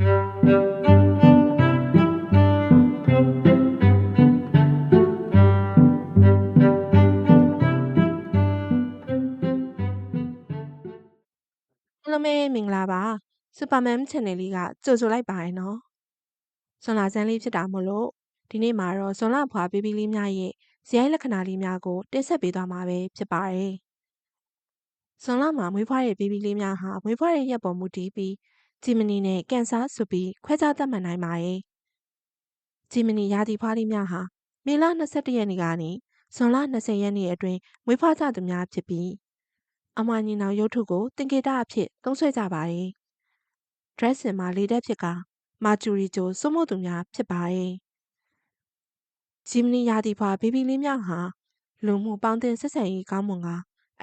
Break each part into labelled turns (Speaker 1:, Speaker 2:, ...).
Speaker 1: အားလုံးပဲမင်္ဂလာပါစူပါမန် channel လေးကကြိုဆိုလိုက်ပါရနော်ဇွန်လဆန်းလေးဖြစ်တာမို့လို့ဒီနေ့မှာတော့ဇွန်လဖွာဘေဘီလေးများရဲ့ဇယိုင်းလက္ခဏာလေးများကိုတင်ဆက်ပေးသွားမှာပဲဖြစ်ပါတယ်ဇွန်လမှာမွေးဖွားတဲ့ဘေဘီလေးများဟာမွေးဖွားတဲ့ရက်ပေါ်မူတည်ပြီး ဂျီမနီနဲ့ကင်ဆာဆိုပြီးခွဲခြားသတ်မှတ်နိုင်ပါတယ်ဂျီမနီရာသီဖွားလေးများဟာမေလ22ရက်နေ့ကနေဇွန်လ20ရက်နေ့အတွင်းမွေးဖွားကြသူများဖြစ်ပြီးအမွာညီနောင်ရုပ်ထုကိုတင်ကေတအဖြစ်သုံးဆွဲကြပါတယ်။ dressing မှာလေတက်ဖြစ်ကမာကျူရီဂျိုစွမို့သူများဖြစ်ပါတယ်။ဂျီမနီယာတီဖွာဘေဘီလေးများဟာလူမှုပေါင်းတင်ဆက်ဆံရေးကောင်းမွန်က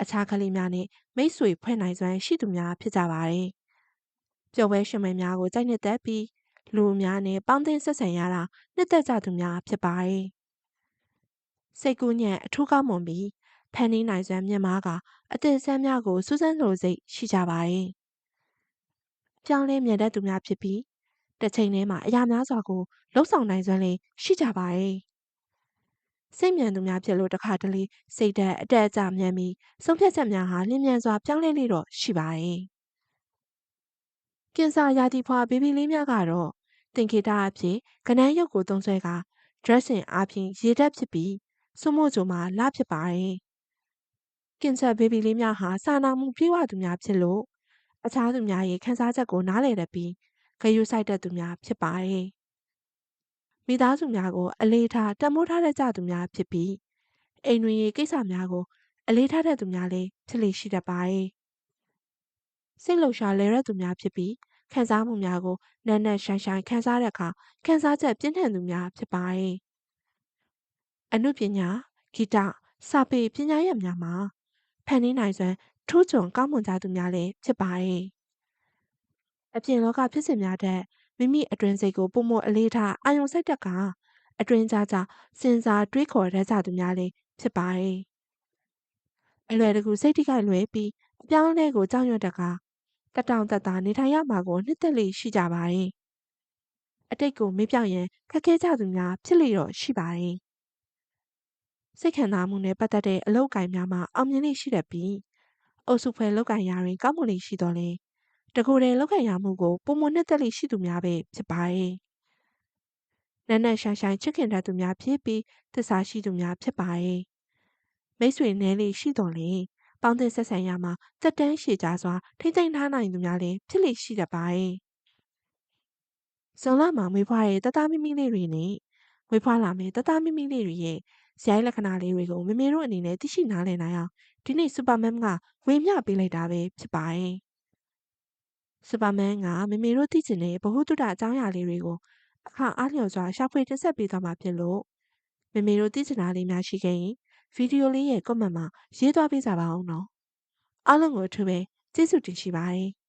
Speaker 1: အခြားကလေးများနဲ့မိတ်ဆွေဖွဲ့နိုင်စွမ်းရှိသူများဖြစ်ကြပါတယ်။ ပျော်ပွဲရှင်မများကိုကြိုက်နှစ်သက်ပြီးလူအများနဲ့ပေါင်းတင်ဆက်ဆံရတာနှစ်သက်ကြသူများဖြစ်ပါတယ်။စိတ်ကူးညံ့အထူးကောင်းမွန်ပြီးဖန်နီးနိုင်စွမ်းမြင့်မားကအသည့်ဆန်းများကိုစူးစမ်းလိုစိတ်ရှိကြပါတယ်။ပြောင်းလဲမြတ်တတ်သူများဖြစ်ပြီးတစ်ချိန်တည်းမှာအရာများစွာကိုလှုပ်ဆောင်နိုင်စွမ်းလည်းရှိကြပါတယ်။စိတ်မြန်သူများဖြစ်လို့တခါတလေစိတ်ဓာတ်အတက်အကျမြန်ပြီးဆုံးဖြတ်ချက်များဟာလျင်မြန်စွာပြောင်းလဲလေတော့ရှိပါတယ်။ ကင်ဆာရာသီဖွာဘေဘီလေးများကတော့တင်ခေတာအဖြစ်ကနန်းရုပ်ကိုသုံးဆွဲက dressing အပြင်ရေတက်ဖြစ်ပြီးစွမို့ဂျိုမှာလဖြစ်ပါတယ်။ကင်ဆာဘေဘီလေးများဟာစာနာမှုပြေဝသူများဖြစ်လို့အခြားသူများရဲ့ခံစားချက်ကိုနားလည်တတ်ပြီးဂရုစိုက်တတ်သူများဖြစ်ပါတယ်။မိသားစုများကို အလေးထားတမိုးထားတတ်ကြသူများဖြစ်ပြီးအိမ်တွင်ရေးကိစ္စများကို အလေးထားတတ်သူများလည်းဖြစ်လေရှိတတ်ပါတယ်။ စိတ်လှုပ်ရှားလဲရသူများဖြစ်ပြီးခံစားမှုများကိုနက်နက်ရှိုင်ရှိုင်ခံစားတဲ့အခါခံစားချက်ပြင်းထန်သူများဖြစ်ပါတယ်။အနုပညာဂီတစာပေပညာရပ်များမှာဖန်တီးနိုင်စွမ်းထူးချွန်ကောင်းမွန်ကြသူများလည်းဖြစ်ပါတယ်။အပြင်လောကဖြစ်စဉ်များတဲ့မိမိအတွင်းစိတ်ကိုပုံမအလေးထားအာယုံစိုက်တက်ကအတွင်းကြကြစဉ်းစားတွေးခေါ်တတ်ကြသူများလည်းဖြစ်ပါတယ်။အလွယ်တကူစိတ်ထိခိုက်လွယ်ပြီးအပြောင်းအလဲကိုကြောက်ရွံ့တက်က တတောင်တတာနေထိုင်ရမှာကိုနှစ်သက်လေးရှိကြပါတယ်။အတိတ်ကိုမေ့ပြောင်ရင်ခက်ခဲကြသူများဖြစ်လေတော့ရှိပါတယ်။စိတ်ခံစားမှုနဲ့ပတ်သက်တဲ့အလုပ်ကိုင်များမှာအောင်မြင်လေးရှိတတ်ပြီးအုပ်စုဖွဲ့လုပ်ကိုင်ရာတွင်ကောင်းမွန်လေးရှိတော်လဲတကူတဲ့လုပ်ကိုင်ရမှုကိုပုံမနှစ်သက်လေးရှိသူများပဲဖြစ်ပါတယ်။နန်းနန်းရှိုင်ရှိုင်ချစ်ခင်တတ်သူများဖြစ်ပြီးသစ္စာရှိသူများဖြစ်ပါတယ်။မိတ်ဆွေနဲလေးရှိတော်လဲ ပေါင်းသင်းဆက်ဆံရမှာတက်တန်းရှည်ကြစွာထိမ့်သိမ့်ထားနိုင်သူများလည်းဖြစ်လိရှိတတ်ပါတယ်။ဇွန်လမှာမွေးဖွားတဲ့တသားမိမိလေးတွေနဲ့မွေးဖွားလာမယ့်တသားမိမိလေးတွေရဲ့ဇယိုင်းလက္ခဏာလေးတွေကိုမမေတို့အနေနဲ့သိရှိနားလည်နိုင်အောင်ဒီနေ့စူပါမန်ကဝေမျှပေးလိုက်တာပဲဖြစ်ပါတယ်။စူပါမန်ကမမေတို့သိချင်တဲ့ဗဟုသုတအကြောင်းအရာလေးတွေကိုအခါအားလျော်စွာရှာဖွေတင်ဆက်ပေးသွားမှာဖြစ်လို့မမေတို့သိချင်တာလေးများရှိခဲ့ရင် ဗီဒီယိုလေးရဲ့ comment မှာရေးသွားပေးကြပါအောင်နော်။အားလုံးကိုအထူးပဲကျေးဇူးတင်ရှိပါတယ်။